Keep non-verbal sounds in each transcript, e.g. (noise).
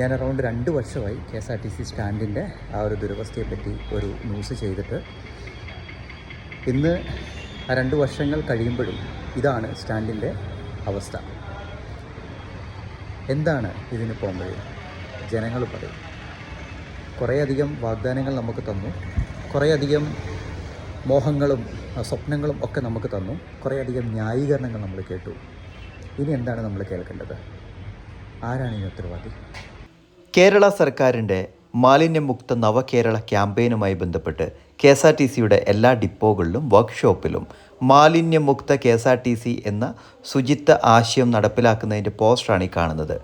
ഞാൻ അറൗണ്ട് രണ്ട് വർഷമായി K S R T C സ്റ്റാൻഡിന്റെ ആ ഒരു ദുരവസ്ഥയെ പറ്റി ഒരു ന്യൂസ് ചെയ്തിട്ട്. ഇന്ന് ആ രണ്ട് വർഷങ്ങൾ കഴിയുമ്പോഴും ഇതാണ് സ്റ്റാൻഡിന്റെ അവസ്ഥ. എന്താണ് ഇതിന് പോകുമ്പോൾ ജനങ്ങൾ പറയും. കുറേയധികം വാഗ്ദാനങ്ങൾ നമുക്ക് തന്നു. കുറേയധികം മോഹങ്ങളും സ്വപ്നങ്ങളും ഒക്കെ നമുക്ക് തന്നു. കുറേയധികം ന്യായീകരണങ്ങൾ നമ്മൾ കേട്ടു. ഇനി എന്താണ് നമ്മൾ കേൾക്കേണ്ടത്? ആരാണ് ഈ ഉത്തരവാദി? കേരള സർക്കാരിന്റെ മാലിന്യമുക്ത നവകേരള ക്യാമ്പയിനുമായി ബന്ധപ്പെട്ട് കെ എസ് ആർ ടി സിയുടെ എല്ലാ ഡിപ്പോകളിലും വർക്ക്ഷോപ്പിലും മാലിന്യമുക്ത K S R T C എന്ന ശുചിത്വ ആശയം നടപ്പിലാക്കുന്നതിന്റെ പോസ്റ്ററാണ് ഈ കാണുന്നത്.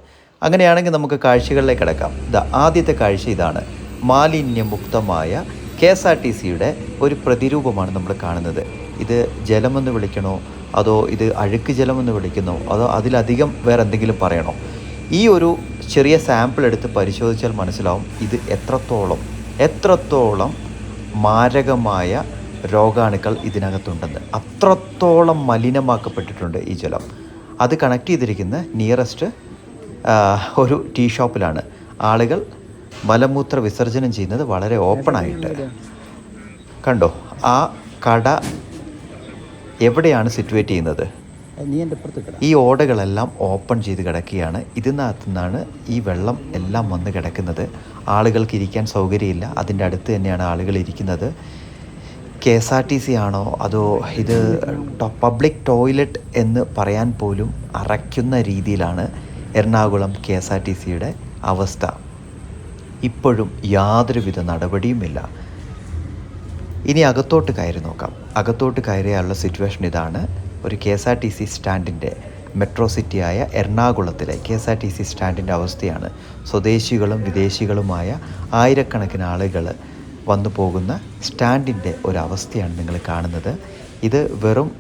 അങ്ങനെയാണെങ്കിൽ നമുക്ക് കാഴ്ചകളിലേക്ക് കിടക്കാം. ദ ആദ്യത്തെ കാഴ്ച ഇതാണ്. മാലിന്യമുക്തമായ കെ എസ് ആർ ടി സിയുടെ ഒരു പ്രതിരൂപമാണ് നമ്മൾ കാണുന്നത്. ഇത് ജലമെന്ന് വിളിക്കണോ? അതോ ഇത് അഴുക്ക് ജലമെന്ന് വിളിക്കണോ അതോ അതിലധികം വേറെ എന്തെങ്കിലും പറയണോ? ഈ ഒരു ചെറിയ സാമ്പിൾ എടുത്ത് പരിശോധിച്ചാൽ മനസ്സിലാവും ഇത് എത്രത്തോളം എത്രത്തോളം മാരകമായ രോഗാണുക്കൾ ഇതിനകത്തുണ്ടെന്ന്. അത്രത്തോളം മലിനമാക്കപ്പെട്ടിട്ടുണ്ട് ഈ ജലം. അത് കണക്ട് ചെയ്തിരിക്കുന്ന നിയറസ്റ്റ് ഒരു ടീ ഷോപ്പിലാണ് ആളുകൾ മലമൂത്ര വിസർജനം ചെയ്യുന്നത് വളരെ ഓപ്പണായിട്ട് കണ്ടോ ആ കട എവിടെയാണ് സിറ്റുവേറ്റ് ചെയ്യുന്നത്? ഈ ഓടകളെല്ലാം ഓപ്പൺ ചെയ്ത് കിടക്കുകയാണ്. ഇതിനകത്തു നിന്നാണ് ഈ വെള്ളം എല്ലാം വന്ന് കിടക്കുന്നത്. ആളുകൾക്ക് ഇരിക്കാൻ സൗകര്യമില്ല. അതിന്റെ അടുത്ത് തന്നെയാണ് ആളുകൾ ഇരിക്കുന്നത്. K S R T C ആണോ? അതോ ഇത് പബ്ലിക് ടോയ്ലറ്റ് എന്ന് പറയാൻ പോലും അറയ്ക്കുന്ന രീതിയിലാണ് Ernakulam K S R T സിയുടെ അവസ്ഥ. ഇപ്പോഴും യാതൊരുവിധ നടപടിയുമില്ല. ഇനി അകത്തോട്ട് കയറി നോക്കാം. അകത്തോട്ട് കയറിയാലുള്ള സിറ്റുവേഷൻ ഇതാണ്. ഒരു K S R T C സ്റ്റാൻഡിന്റെ metro സിറ്റിയായ എറണാകുളത്തിലെ K S R T C സ്റ്റാൻഡിന്റെ അവസ്ഥയാണ്. സ്വദേശികളും വിദേശികളുമായ ആയിരക്കണക്കിന് ആളുകൾ വന്നു പോകുന്ന സ്റ്റാൻഡിന്റെ ഒരവസ്ഥയാണ് നിങ്ങൾ കാണുന്നത്. ഇത് വെറും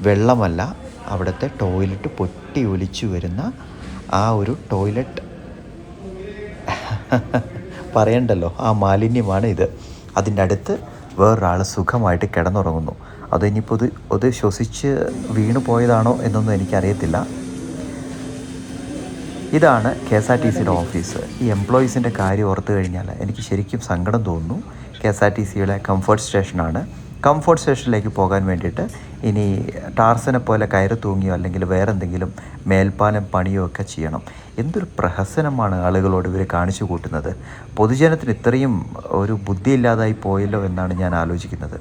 വെള്ളമല്ല അവിടുത്തെ ടോയ്ലറ്റ് പൊട്ടി ഒലിച്ചു വരുന്ന ആ ഒരു ടോയ്ലറ്റ്. പറയണ്ടല്ലോ ആ മാലിന്യമാണ് ഇത്. അതിന്റെ അടുത്ത് വേറൊരാൾ സുഖമായിട്ട് കിടന്നുറങ്ങുന്നു. അത് ഇനിയിപ്പോൾ ഇത് അത് ശ്വസിച്ച് വീണു പോയതാണോ എന്നൊന്നും എനിക്കറിയത്തില്ല. ഇതാണ് കെ എസ് ആർ ടി സിയുടെ ഓഫീസ്. ഈ എംപ്ലോയീസിന്റെ കാര്യം ഓർത്തു കഴിഞ്ഞാൽ എനിക്ക് ശരിക്കും സങ്കടം തോന്നുന്നു. കെ എസ് ആർ ടി സിയുടെ കംഫർട്ട് സ്റ്റേഷനാണ്. കംഫർട്ട് സ്റ്റേഷനിലേക്ക് പോകാൻ വേണ്ടിയിട്ട് ഇനി ടാർസനെ പോലെ കയറി തൂങ്ങിയോ അല്ലെങ്കിൽ വേറെ എന്തെങ്കിലും മേൽപ്പാലം പണിയോ ഒക്കെ ചെയ്യണം. എന്തൊരു പ്രഹസനമാണ് ആളുകളോട് ഇവർ കാണിച്ചു കൂട്ടുന്നത്. പൊതുജനത്തിന് ഇത്രയും ഒരു ബുദ്ധിയില്ലാതായി പോയല്ലോ എന്നാണ് ഞാൻ ആലോചിക്കുന്നത്.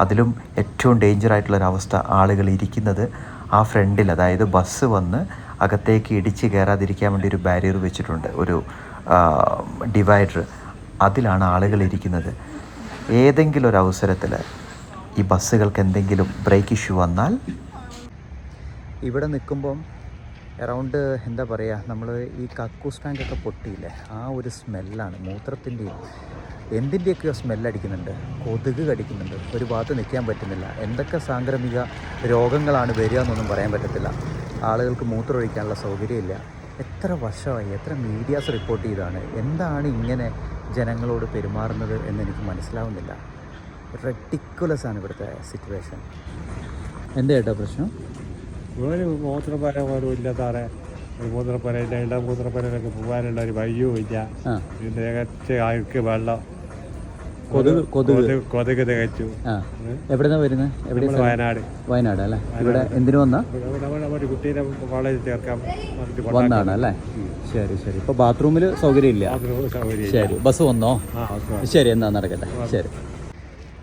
അതിലും ഏറ്റവും ഡേഞ്ചർ ആയിട്ടുള്ളൊരവസ്ഥ ആളുകൾ ഇരിക്കുന്നത് ആ ഫ്രണ്ടിൽ അതായത് ബസ് വന്ന് അകത്തേക്ക് ഇടിച്ച് കയറാതിരിക്കാൻ വേണ്ടി ഒരു ബാരിയർ വെച്ചിട്ടുണ്ട് ഒരു ഡിവൈഡർ അതിലാണ് ആളുകൾ ഇരിക്കുന്നത് ഏതെങ്കിലും ഒരു അവസരത്തിൽ ഈ ബസ്സുകൾക്ക് എന്തെങ്കിലും ബ്രേക്ക് ഇഷ്യൂ വന്നാൽ ഇവിടെ നിൽക്കുമ്പം അറൗണ്ട് എന്താ പറയുക നമ്മൾ ഈ കക്കൂസ് ടാങ്കൊക്കെ പൊട്ടിയില്ലേ ആ ഒരു സ്മെല്ലാണ് മൂത്രത്തിന്റെയും എന്തിന്റെയൊക്കെയോ സ്മെല്ലടിക്കുന്നുണ്ട് കൊതുക് കടിക്കുന്നുണ്ട് ഒരു ഭാഗത്ത് നിൽക്കാൻ പറ്റുന്നില്ല. എന്തൊക്കെ സാംക്രമിക രോഗങ്ങളാണ് വരിക എന്നൊന്നും പറയാൻ പറ്റത്തില്ല. ആളുകൾക്ക് മൂത്രമൊഴിക്കാനുള്ള സൗകര്യമില്ല. എത്ര വർഷമായി എത്ര മീഡിയാസ് റിപ്പോർട്ട് ചെയ്താണ് എന്താണ് ഇങ്ങനെ ജനങ്ങളോട് പെരുമാറുന്നത് എന്ന് എനിക്ക് മനസ്സിലാവുന്നില്ല. റെഡിക്കുലസ് ആണ് ഇവിടുത്തെ സിറ്റുവേഷൻ എന്താ ഏട്ടാ പ്രശ്നം? ഒരു മൂത്രപ്പര പോലും ഇല്ല സാറേ. ഒരു മൂത്രപ്പര ഇല്ല ഇട മൂത്രപ്പരയിലൊക്കെ പോകാനുള്ള ഒരു വഴിയും ഇല്ല ആ. ഇത് തികച്ച് ആൾക്ക് വെള്ളം. കൊതുക് കൊതുക് കൊതുക്. കൊതുക് തികച്ചു. ആ. എവിടെന്നാ വരുന്നത് എവിടെ വയനാട്. വയനാട് അല്ലേ? ഇവിടെ എന്തിനു വന്നാ? കുട്ടീനെ കോളേജിൽ ചേർക്കാൻ വന്നാണ് അല്ലേ? ശരി ശരി. ഇപ്പൊ ബാത്റൂമിൽ സൗകര്യമില്ല ഇല്ല. ശരി. ബസ് വന്നോ? ശരി എന്നാ നടക്കട്ടെ. ശരി.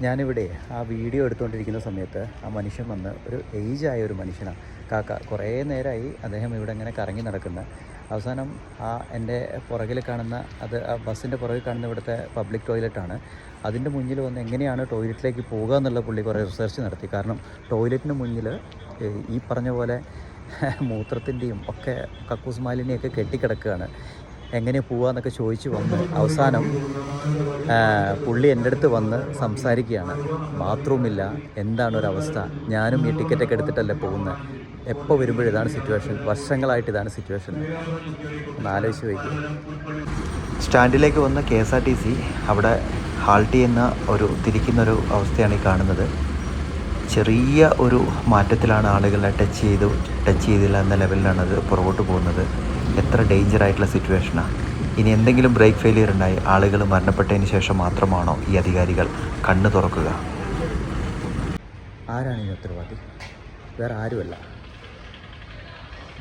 ഞാനിവിടെ ആ വീഡിയോ എടുത്തുകൊണ്ടിരിക്കുന്ന സമയത്ത് ആ മനുഷ്യൻ വന്ന് ഒരു ഏജ് ആയ ഒരു മനുഷ്യനാണ് കാക്ക കുറേ നേരമായി അദ്ദേഹം ഇവിടെ ഇങ്ങനെ കറങ്ങി നടക്കുന്ന. അവസാനം ആ എന്റെ പുറകിൽ കാണുന്ന അത് ആ ബസ്സിന്റെ പുറകിൽ കാണുന്ന ഇവിടുത്തെ പബ്ലിക് ടോയ്ലറ്റാണ് അതിന്റെ മുന്നിൽ വന്ന് എങ്ങനെയാണ് ടോയ്ലറ്റിലേക്ക് പോകുക എന്നുള്ള പുള്ളി കുറേ റിസർച്ച് നടത്തി. കാരണം ടോയ്ലറ്റിന് മുന്നിൽ ഈ പറഞ്ഞ പോലെ (laughs) മൂത്രത്തിന്റെയും ഒക്കെ കക്കൂസ് മാലിനെയൊക്കെ കെട്ടിക്കിടക്കുകയാണ്. എങ്ങനെ പോവുക എന്നൊക്കെ ചോദിച്ചു വന്ന് അവസാനം പുള്ളി എന്റെ അടുത്ത് വന്ന് സംസാരിക്കുകയാണ്. ബാത്റൂമില്ല. എന്താണ് ഒരവസ്ഥ? ഞാനും ഈ ടിക്കറ്റൊക്കെ എടുത്തിട്ടല്ലേ പോകുന്നത്? എപ്പോൾ വരുമ്പോഴും ഇതാണ് സിറ്റുവേഷൻ വർഷങ്ങളായിട്ട് ഇതാണ് സിറ്റുവേഷൻ ഒന്ന് ആലോചിച്ച് വയ്ക്കുക സ്റ്റാൻഡിലേക്ക് വന്ന K S R T C അവിടെ ഹാൾട്ട് ചെയ്യുന്ന ഒരു തിരിക്കുന്നൊരു അവസ്ഥയാണ് ഈ കാണുന്നത്. ചെറിയ ഒരു മാറ്റത്തിലാണ് ആളുകളെ ടച്ച് ചെയ്തു ടച്ച് ചെയ്തില്ല എന്ന ലെവലിലാണ് അത് പുറകോട്ട് പോകുന്നത്. എത്ര ഡേഞ്ചർ ആയിട്ടുള്ള സിറ്റുവേഷനാണ് ഇനി എന്തെങ്കിലും ബ്രേക്ക് ഫെയിലിയർ ഉണ്ടായി ആളുകൾ മരണപ്പെട്ടതിന് ശേഷം മാത്രമാണോ ഈ അധികാരികൾ കണ്ണു തുറക്കുക? ആരാണ് ഈ ഉത്തരവാദി? വേറെ ആരുമല്ല.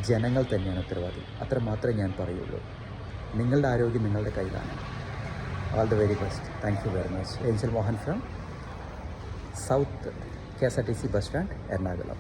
ജനങ്ങൾ തന്നെയാണ് ഉത്തരവാദി. അത്ര മാത്രമേ ഞാൻ പറയുള്ളൂ. നിങ്ങളുടെ ആരോഗ്യം നിങ്ങളുടെ കയ്യിലാണ്. All the very best thank you very much Angel Mohan from south K S R T C bus stand Ernakulam